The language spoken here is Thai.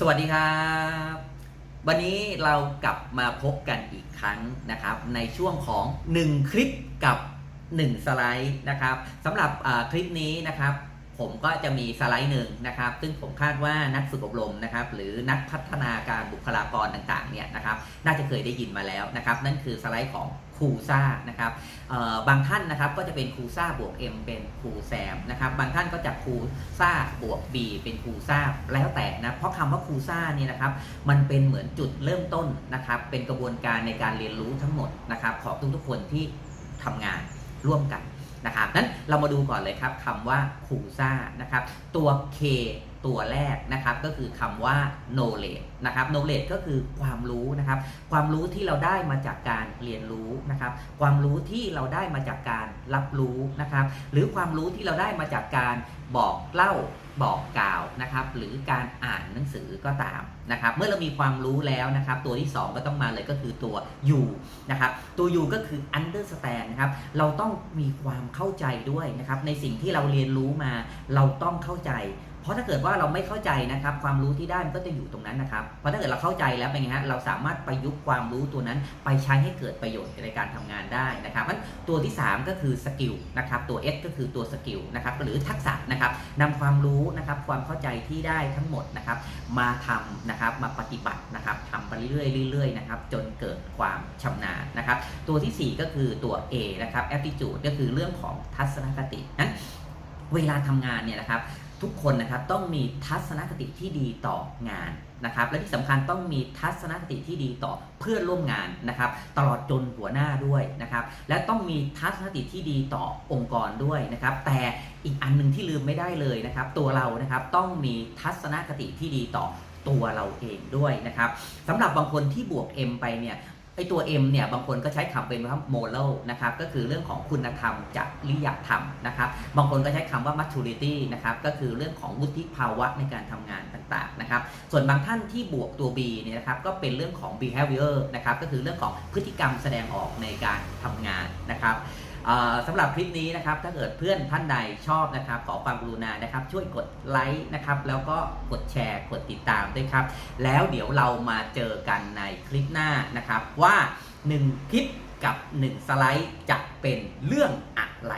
สวัสดีครับ วันนี้เรากลับมาพบกันอีกครั้งนะครับ ในช่วงของ 1 คลิปกับ 1 สไลด์นะครับสำหรับคลิปนี้นะครับ ผมก็จะมีสไลด์หนึ่งนะครับ ซึ่งผมคาดว่านักฝึกอบรมนะครับ หรือนักพัฒนาการบุคลากรต่างๆเนี่ยนะครับ น่าจะเคยได้ยินมาแล้วนะครับ นั่นคือสไลด์ของครูซ่านะครับบางท่านนะครับก็จะเป็นครูซ่าบวก M เป็นครูแซมนะครับ บางท่านก็จะครูซ่าบวก B เป็นครูซ่าแล้วแต่นะ เพราะคำว่าครูซ่าเนี่ยนะครับ มันเป็นเหมือนจุดเริ่มต้นนะครับ เป็นกระบวนการในการเรียนรู้ทั้งหมดนะครับ ของทุกๆคนที่ทำงานร่วมกัน นะครับนั้นเรามาดูก่อนเลยครับคำว่าคูซ่านะครับตัว K ตัวแรกนะครับก็คือคำว่า knowledge นะครับ knowledge ก็คือความรู้นะครับ ความรู้ที่เราได้มาจากการเรียนรู้นะครับ ความรู้ที่เราได้มาจากการรับรู้นะครับ หรือความรู้ที่เราได้มาจากการบอกเล่า บอกกล่าวนะครับหรือการอ่านหนังสือก็ตามนะครับเมื่อเรามีความรู้แล้วนะครับตัวที่ 2 ก็ต้องมาเลยก็คือตัว U นะครับตัว U ก็คือ understand นะครับเราต้องมีความเข้าใจด้วยนะครับในสิ่งที่เราเรียนรู้มาเราต้องเข้าใจ เพราะถ้าเกิดว่าเราไม่เข้าใจนะครับความรู้ที่ได้มันก็จะอยู่ตรงนั้นนะครับเพราะถ้าเกิดเราเข้าใจแล้วเป็นไงฮะเราสามารถประยุกต์ความรู้ตัวนั้นไปใช้ให้เกิดประโยชน์ในการทำงานได้นะครับงั้นตัวที่ 3 ก็คือสกิลนะครับตัว S ก็คือตัวสกิลนะครับหรือทักษะนะครับนำความรู้นะครับความเข้าใจที่ได้ทั้งหมดนะครับมาทำนะครับมาปฏิบัตินะครับทำไปเรื่อยๆเรื่อยๆนะครับจนเกิดความชำนาญนะครับ ตัวทีสี่ 4 ก็คือตัว A นะครับ attitude ก็คือเรื่องของทัศนคตินั้นเวลาทำงานเนี่ยนะครับ ทุกคนนะครับต้องมีทัศนคติที่ดีต่องานนะครับและที่สำคัญต้องมีทัศนคติที่ดีต่อเพื่อนร่วมงานนะครับ ตลอดจนหัวหน้าด้วยนะครับ และต้องมีทัศนคติที่ดีต่อองค์กรด้วยนะครับ แต่อีกอันหนึ่งที่ลืมไม่ได้เลยนะครับ ตัวเรานะครับต้องมีทัศนคติที่ดีต่อตัวเราเองด้วยนะครับสำหรับบางคนที่บวก M ไปเนี่ย ไอตัว M เนี่ยบางคนก็ใช้คำเป็นว่า moral นะครับก็คือเรื่องของคุณธรรมจริยธรรมนะครับบางคนก็ใช้คำว่า maturity นะครับก็คือเรื่องของวุฒิภาวะในการทำงานต่างๆนะครับส่วนบางท่านที่บวกตัว B เนี่ยนะครับก็เป็นเรื่องของ behavior นะครับก็คือเรื่องของพฤติกรรมแสดงออกในการทำงานนะครับ สำหรับคลิปนี้นะครับถ้าเกิดเพื่อนท่านใดชอบนะครับ ขอความกรุณานะครับ ช่วยกดไลค์นะครับแล้วก็กดแชร์กดติดตามด้วยครับ แล้วเดี๋ยวเรามาเจอกันในคลิปหน้านะครับว่า 1 คลิปกับ 1 สไลด์จะเป็นเรื่องอะไร